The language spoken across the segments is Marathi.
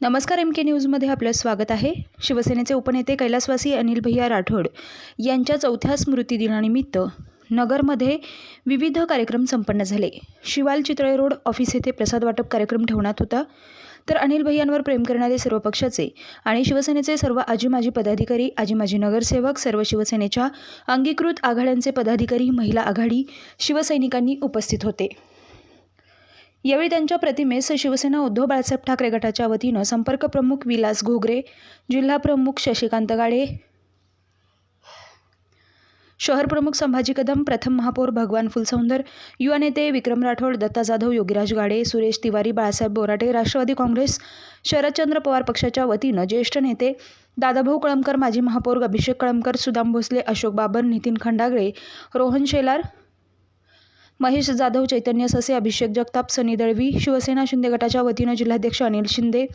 नमस्कार एम के न्यूजमध्ये आपलं स्वागत आहे. शिवसेनेचे उपनेते कैलासवासी अनिल भैया राठोड यांच्या चौथ्या स्मृतिदिनानिमित्त नगरमध्ये विविध कार्यक्रम संपन्न झाले. शिवाल चितळे रोड ऑफिस येथे प्रसाद वाटप कार्यक्रम ठेवण्यात होता. तर अनिल भैयांवर प्रेम करणारे सर्व पक्षाचे आणि शिवसेनेचे सर्व आजी माजी पदाधिकारी आजी माजी नगरसेवक सर्व शिवसेनेच्या अंगीकृत आघाड्यांचे पदाधिकारी महिला आघाडी शिवसैनिकांनी उपस्थित होते. यावेळी त्यांच्या प्रतिमेस शिवसेना उद्धव बाळासाहेब ठाकरे गटाच्या वतीनं संपर्क प्रमुख विलास घोगरे जिल्हा प्रमुख शशिकांत गाडे शहर प्रमुख संभाजी कदम प्रथम महापौर भगवान फुलसौंदर युवा नेते विक्रम राठोड दत्ता जाधव योगीराज गाडे सुरेश तिवारी बाळासाहेब बोराटे राष्ट्रवादी काँग्रेस शरदचंद्र पवार पक्षाच्या वतीनं ज्येष्ठ नेते दादाभाऊ कळमकर माजी महापौर अभिषेक कळमकर सुदाम भोसले अशोक बाबर नितीन खंडागळे रोहन शेलार महेश जाधव चैतन्य ससे अभिषेक जगताप सनी दळवी शिवसेना शिंदे गटाच्या वतीनं जिल्हाध्यक्ष अनिल शिंदे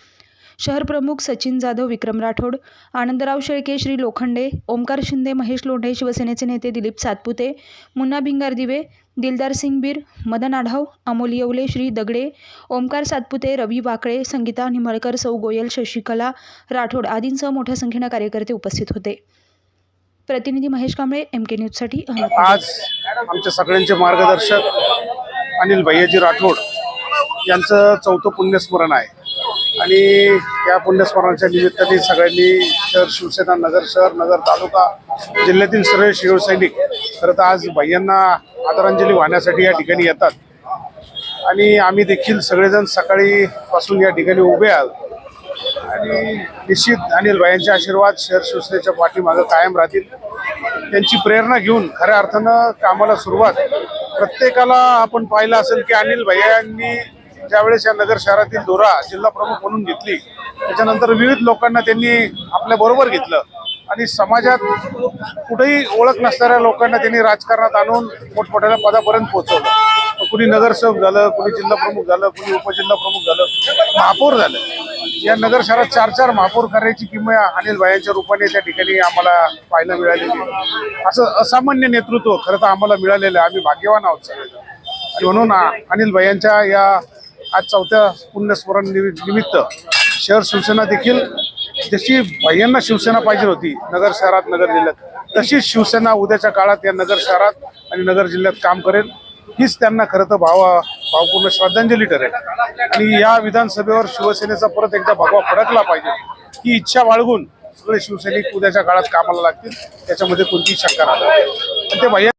शहर प्रमुख सचिन जाधव विक्रम राठोड आनंदराव शेळके श्री लोखंडे ओमकार शिंदे महेश लोंढे शिवसेनेचे नेते दिलीप सातपुते मुन्ना भिंगार दिवे दिलदार सिंग बीर मदन आढाव अमोल येवले श्री दगडे ओमकार सातपुते रवी वाकळे संगीता निमळकर सौ गोयल शशिकला राठोड आदींसह मोठ्या संख्येनं कार्यकर्ते उपस्थित होते. प्रतिनिधी महेश कांबळे एम के न्यूजसाठी अहमदनगर. आज आमच्या सगळ्यांचे मार्गदर्शक अनिल भैयाजी राठोड यांचं चौथं पुण्यस्मरण आहे. आणि या पुण्यस्मरणाच्या निमित्ताने सगळ्यांनी शहर शिवसेना नगर शहर नगर तालुका जिल्ह्यातील सर्व शिवसैनिक खरं तर आज भैयांना आदरांजली वाहण्यासाठी या ठिकाणी येतात. आणि आम्ही देखील सगळेजण सकाळी पासून या ठिकाणी उभे आहोत. आणि निश्चित अनिल भाईंचे आशीर्वाद शहर शिवसेनेच्या पाठीमागं कायम राहतील. त्यांची प्रेरणा घेऊन खऱ्या अर्थानं कामाला सुरुवात प्रत्येकाला आपण पाहिलं असेल की अनिल भैयांनी ज्यावेळेस या नगर शहरातील दोरा जिल्हा प्रमुख म्हणून घेतली त्याच्यानंतर विविध लोकांना त्यांनी आपल्या बरोबर घेतलं आणि समाजात कुठेही ओळख नसणाऱ्या लोकांना त्यांनी राजकारणात आणून मोठमोठ्या पदापर्यंत पोहोचवलं. कुणी नगरसेवक झालं कुणी जिल्हा प्रमुख झालं कुणी उपजिल्हा प्रमुख झालं महापौर झालं. या नगर शहरात चार चार महापौर करण्याची किंमत अनिल भायांच्या रूपाने त्या ठिकाणी आम्हाला पाहायला मिळालेली असं असामान्य नेतृत्व खरं तर आम्हाला मिळालेलं आहे. आम्ही भाग्यवान आहोत सगळेजण. आणि म्हणून अनिल भायांच्या या आज चौथ्या पुण्यस्मरण निमित्त शहर शिवसेना देखील जशी भैयांना शिवसेना पाहिजे होती नगर शहरात नगर जिल्ह्यात तशीच शिवसेना उद्याच्या काळात या नगर शहरात आणि नगर जिल्ह्यात काम करेल. हीच त्यांना खरं तर भावा भावपूर्ण श्रद्धांजली ठरेल. आणि या विधानसभेवर शिवसेनेचा परत एकदा भगवा फडकला पाहिजे. ही इच्छा बाळगून सगळे शिवसैनिक उद्याच्या काळात कामाला लागतील. त्याच्यामध्ये कोणतीही शंका राहणार आणि ते भैया